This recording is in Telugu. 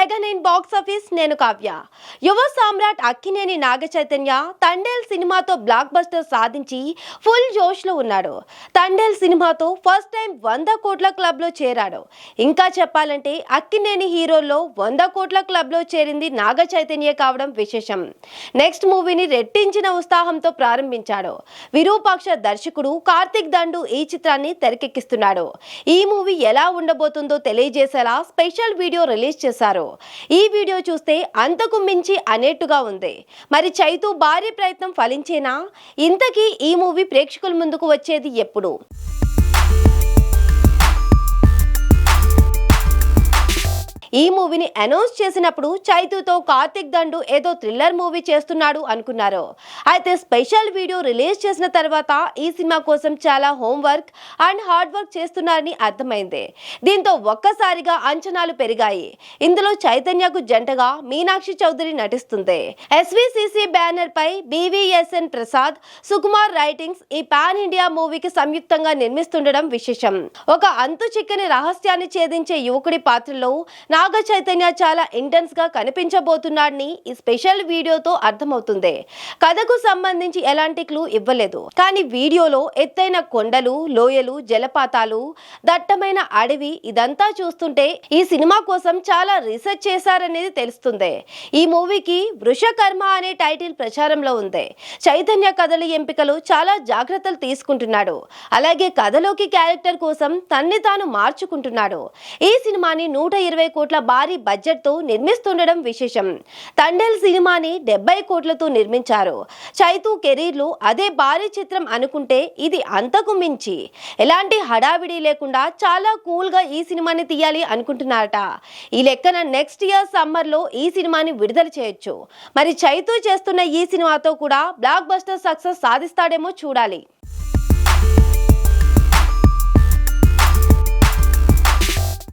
మెగా నైన్ బాక్స్ ఆఫీస్ నేను కావ్య. యువ సామ్రాట్ అక్కినేని నాగ చైతన్య తండేల్ సినిమాతో బ్లాక్ బస్టర్ సాధించి ఫుల్ జోష్లో ఉన్నాడు. తండేల్ సినిమాతో ఫస్ట్ టైం వంద కోట్ల క్లబ్లో చేరాడు. ఇంకా చెప్పాలంటే అక్కినేని హీరోల్లో వంద కోట్ల క్లబ్లో చేరింది నాగ చైతన్య కావడం విశేషం. నెక్స్ట్ మూవీని రెట్టించిన ఉత్సాహంతో ప్రారంభించాడు. విరూపాక్ష దర్శకుడు కార్తిక్ దండు ఈ చిత్రాన్ని తెరకెక్కిస్తున్నాడు. ఈ మూవీ ఎలా ఉండబోతుందో తెలియజేసేలా స్పెషల్ వీడియో రిలీజ్ చేశారు. ఈ వీడియో చూస్తే అంతకు మించి అనేట్టుగా ఉంది. మరి చైతు భారీ ప్రయత్నం ఫలించేనా? ఇంతకీ ఈ మూవీ ప్రేక్షకుల ముందుకు వచ్చేది ఎప్పుడు? ఈ మూవీని అనౌన్స్ చేసినప్పుడు చైతూతో కార్తిక్ దండు ఏదో థ్రిల్లర్ మూవీ చేస్తున్నాడు అనుకున్నారు. అయితే స్పెషల్ వీడియో రిలీజ్ చేసిన తర్వాత ఈ సినిమా కోసం చాలా హోంవర్క్ అండ్ హార్డ్ వర్క్ చేస్తున్నారని అర్థమైంది. దీంతో ఒక్కసారిగా అంచనాలు పెరిగాయి. ఇందులో చైతన్యకు జంటగా మీనాక్షి చౌదరి నటిస్తుంది. ఎస్విసిసి బ్యానర్ పై బీవీఎస్ఎన్ ప్రసాద్ సుకుమార్ రైటింగ్స్ ఈ పాన్ ఇండియా మూవీకి సంయుక్తంగా నిర్మిస్తుండడం విశేషం. ఒక అంతు చిక్కని రహస్యాన్ని ఛేదించే యువకుడి పాత్రలో నాగ చైతన్య చాలా ఇంటెన్స్గా కనిపించబోతున్నాడని ఈ స్పెషల్ వీడియోతో అర్థమవుతుంది. కథకు సంబంధించి ఎలాంటి క్లూ ఇవ్వలేదు. కానీ వీడియోలో ఎత్తైన కొండలు లోయలు జలపాతాలు దట్టమైన అడవి ఇదంతా చూస్తుంటే ఈ సినిమా కోసం చాలా రీసెర్చ్ చేశారనేది తెలుస్తుంది. ఈ మూవీకి వృషకర్మ అనే టైటిల్ ప్రచారంలో ఉంది. చైతన్య కథల ఎంపికలు చాలా జాగ్రత్తలు తీసుకుంటున్నాడు. అలాగే కథలోకి క్యారెక్టర్ కోసం తన్ని తాను మార్చుకుంటున్నాడు. ఈ సినిమాని నూట ఇరవై కోట్ల భారీ బడ్జెట్తో నిర్మిస్తుండడం విశేషం. తండేల్ సినిమాని డెబ్బై కోట్లతో నిర్మించారు. చైతూ కెరీర్లో అదే భారీ చిత్రం అనుకుంటే ఇది అంతకు మించి. ఎలాంటి హడావిడి లేకుండా చాలా కూల్గా ఈ సినిమాని తీయాలి అనుకుంటున్నారట. ఈ లెక్కన నెక్స్ట్ ఇయర్ సమ్మర్లో ఈ సినిమాని విడుదల చేయొచ్చు. మరి చైతూ చేస్తున్న ఈ సినిమాతో కూడా బ్లాక్ బస్టర్ సక్సెస్ సాధిస్తాడేమో చూడాలి.